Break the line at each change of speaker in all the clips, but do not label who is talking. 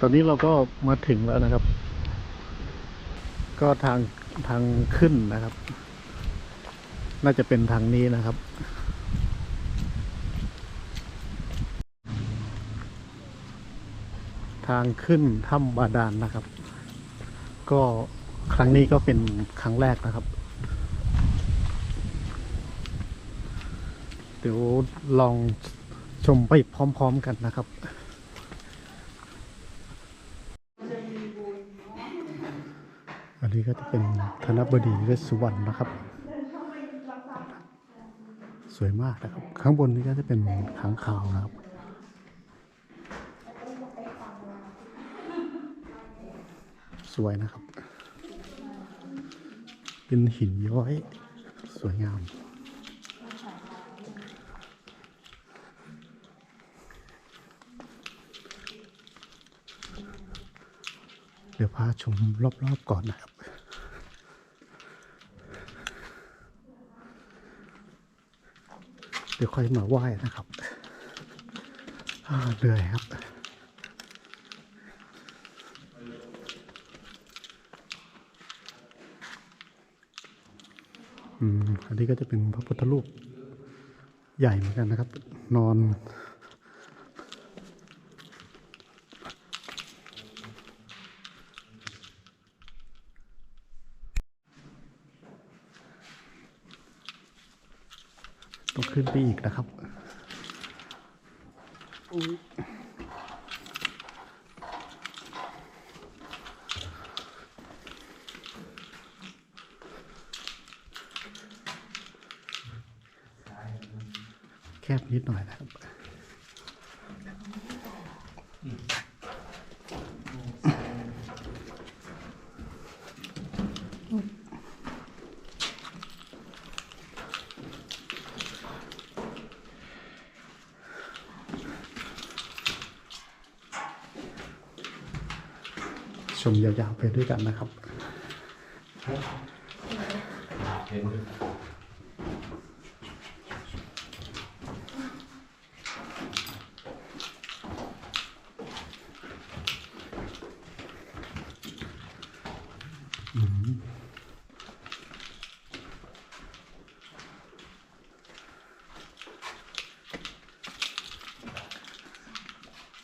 ตอนนี้เราก็มาถึงแล้วนะครับ ก็ทางทางขึ้นนะครับ น่าจะเป็นทางนี้นะครับ ทางขึ้นถ้ำบาดาลนนะครับ ก็ครั้งนี้ก็เป็นครั้งแรกนะครับ เดี๋ยวลองชมไปพร้อม ๆ กันนะครับ นี้ก็จะเป็นธนบดีเวสสุวรรณนะครับ สวยมากนะครับ ข้างบนนี้ก็จะเป็นค้างคาวนะครับสวยนะครับ เป็นหินย้อย สวยงามเดี๋ยวพาชมรอบๆก่อนนะครับ เดี๋ยวค่อยมาไหว้นะครับเหนื่อยครับอืมอันนี้ก็จะเป็นพระพุทธรูปใหญ่เหมือนกันนะครับ นอน ต้องขึ้นไปอีกนะครับอุ๊ยแคบนิดหน่อยนะครับ ชมยาวๆไปด้วยกันนะครับ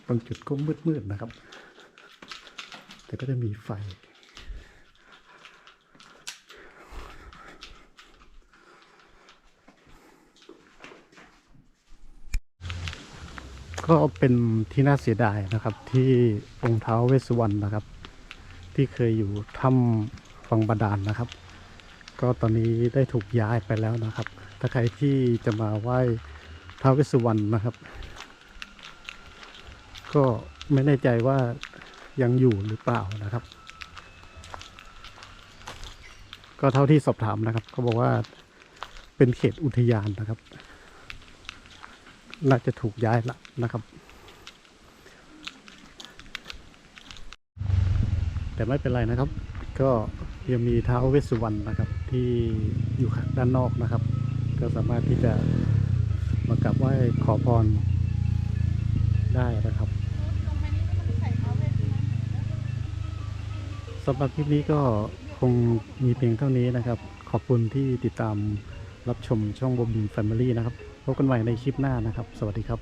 บางจุดก็มืดๆนะครับ แต่ก็จะมีไฟ ก็เป็นที่น่าเสียดายนะครับ ที่องค์เท้าเวสสุวรรณนะครับ ที่เคยอยู่ถ้ำฟังบาดาลนะครับ ก็ตอนนี้ได้ถูกย้ายไปแล้วนะครับ ถ้าใครที่จะมาไหว้ท้าวเวสสุวรรณนะครับ ก็ไม่แน่ใจว่า ยังอยู่หรือเปล่านะครับ ก็เท่าที่สอบถามนะครับเขาบอกว่าเป็นเขตอุทยานนะครับ น่าจะถูกย้ายละนะครับ แต่ไม่เป็นไรนะครับ ก็ยังมีท้าวเวสสุวรรณนะครับ ที่อยู่ข้างด้านนอกนะครับ ก็สามารถที่จะมากราบไหว้ขอพรได้นะครับ สำหรับคลิปนี้ก็คงมีเพียงเท่านี้นะครับ ขอบคุณที่ติดตามรับชมช่องบอมบินแฟมิลี่นะครับ พบกันใหม่ในคลิปหน้านะครับ สวัสดีครับ